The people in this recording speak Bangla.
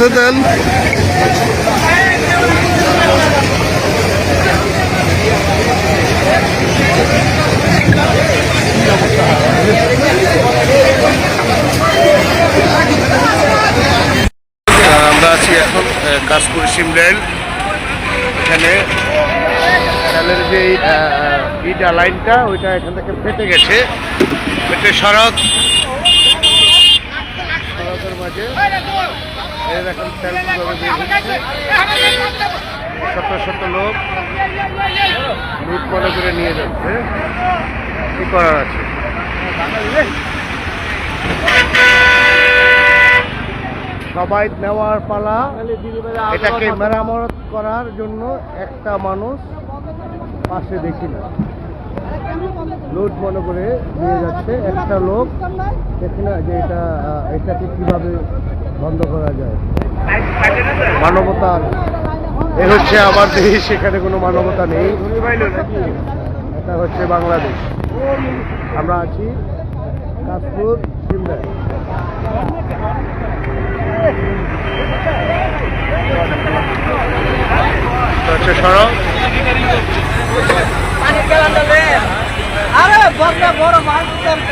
আছে, তেল? আমরা আছি এখন কাশপুর সিমরেল এখানে তেলের যে ইটা লাইনটা, ওইটা এখান থেকে ফেটে গেছে। ফেটে সড়ক হচ্ছে। শত শত লোক। লুট মনে করে নিয়ে যাচ্ছে। কি করার আছে? সবাই নেওয়ার পালা। এটাকে মেরামত করার জন্য একটা মানুষ পাশে দেখি না। লুট মনে করে নিয়ে যাচ্ছে একটা লোক দেখি না যে এটা এটাকে কীভাবে বন্ধ করা যায়। মানবতার এ হচ্ছে আমার দেশ, এখানে কোনো মানবতা নেই। এটা হচ্ছে বাংলাদেশ। আমরা আছি কাশপুর হচ্ছে সড়ক। agora mais do que